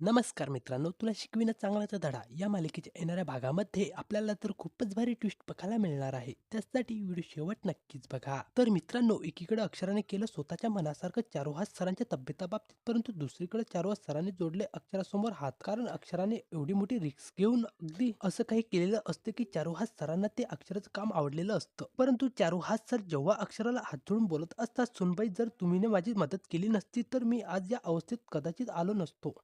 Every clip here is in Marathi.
नमस्कार मित्रांनो, तुला शिकविणं चांगलाचा धडा या मालिकेच्या येणाऱ्या भागामध्ये आपल्याला तर खूपच भारी ट्विस्ट बघायला मिळणार आहे. त्यासाठी व्हिडिओ शेवट नक्कीच बघा. तर मित्रांनो, एकीकडे अक्षराने केलं स्वतःच्या मनासारखं चारुहास सरांच्या तब्येताबाबतीत, परंतु दुसरीकडे चारुहास सरांनी जोडले अक्षरासमोर हात. कारण अक्षराने एवढी मोठी रिस्क घेऊन अगदी असं काही केलेलं असतं की चारुहास सरांना ते अक्षराचं काम आवडलेलं असतं. परंतु चारुहास सर जेव्हा अक्षराला हात जोडून बोलत असतात, "सुनबाई, जर तुम्हीने माझी मदत केली नसती तर मी आज या अवस्थेत कदाचित आलो नसतो."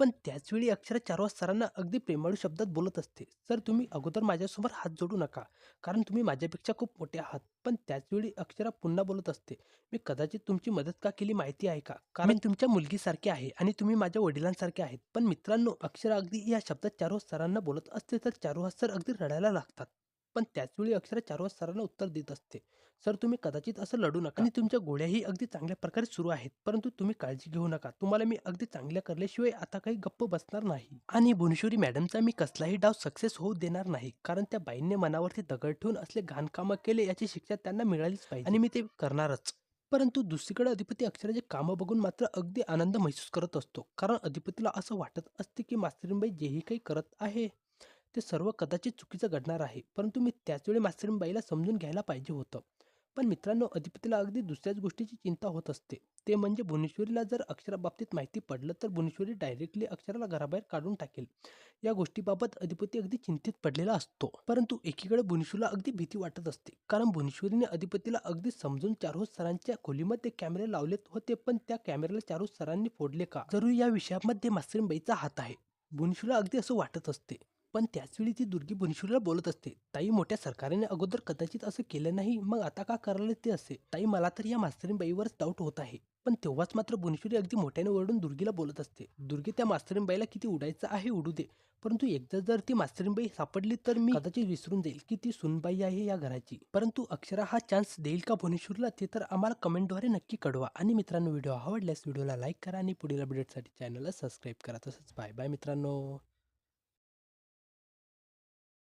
पण त्याचवेळी अक्षरा चारुहास सरांना अगदी प्रेमाळू शब्दात बोलत असते, "सर तुम्ही अगोदर माझ्यासमोर हात जोडू नका, कारण तुम्ही माझ्यापेक्षा खूप मोठे आहात." पण त्याचवेळी अक्षरा पुन्हा बोलत असते, "मी कदाचित तुमची मदत का केली माहिती आहे का? कारण तुमच्या मुलगीसारखे आहे आणि तुम्ही माझ्या वडिलांसारखे आहेत." पण मित्रांनो, अक्षरा अगदी या शब्दात चारुहास सरांना बोलत असते तर चारुहास सर अगदी रडायला लागतात. पण त्याचवेळी अक्षरा चारुहास सरांना उत्तर देत असते, "सर तुम्ही कदाचित असं लढू नका आणि तुमच्या गोळ्याही अगदी चांगल्या प्रकारे सुरू आहेत. परंतु तुम्ही काळजी घेऊ नका. तुम्हाला मी अगदी चांगल्या करल्याशिवाय आता काही गप्प बसणार नाही. आणि भुवनेश्वरी मॅडमचा मी कसलाही डाव सक्सेस होऊ देणार नाही. कारण त्या बाईंनी मनावरती दगड ठेवून असले घाणकामं केले याची शिक्षा त्यांना मिळालीच पाहिजे आणि मी ते करणारच." परंतु दुसरीकडे अधिपती अक्षराचे कामं बघून मात्र अगदी आनंद महसूस करत असतो. कारण अधिपतीला असं वाटत असते की मास्तरीणबाई जेही काही करत आहे ते सर्व कदाचित चुकीचं घडणार आहे. परंतु मी त्याचवेळी मास्तरीबाईला समजून घ्यायला पाहिजे होतं. पण मित्रांनो, अधिपतीला अगदी दुसऱ्याच गोष्टीची चिंता होत असते. ते म्हणजे भुवनेश्वरीला जर अक्षराबाबतीत माहिती पडलं तर भुवनेश्वरी डायरेक्टली अक्षराला घराबाहेर काढून टाकेल. या गोष्टीबाबत अधिपती अगदी चिंतित पडलेला असतो. परंतु एकीकडे भुवनेश्वरीला अगदी भीती वाटत असते. कारण भुवनेश्वरीने अधिपतीला अगदी समजून चारुहास सरांच्या खोलीमध्ये कॅमेरे लावलेत होते पण त्या कॅमेऱ्याला चारुहास सरांनी फोडले का? जरूर या विषयामध्ये मास्तरीबाईचा हात आहे. भुवनेश्वरीला अगदी असं वाटत असते. पण त्याचवेळी ती दुर्गी भुवनेश्वरीला बोलत असते, "ताई, मोठ्या सरकारने अगोदर कदाचित असं केलं नाही, मग आता का करायला ते असे? ताई, मला तर या मास्तरीणबाईवरच डाऊट होत आहे." पण तेव्हाच मात्र भुवनेश्वरी अगदी मोठ्याने ओरडून दुर्गीला बोलत असते, "दुर्गी, त्या मास्तरीबाईला किती उडायचं आहे उडू दे. परंतु एकदा जर ती मास्तरीबाई सापडली तर मी कदाचित विसरून जाईल की ती सुनबाई आहे या घराची." परंतु अक्षरा हा चान्स देईल का भुवनेश्वरीला ते तर आम्हाला कमेंटद्वारे नक्की कळवा. आणि मित्रांनो, व्हिडिओ आवडल्यास व्हिडिओला लाईक करा आणि पुढील अपडेटसाठी चॅनलला सबस्क्राईब करा. तसंच बाय बाय मित्रांनो.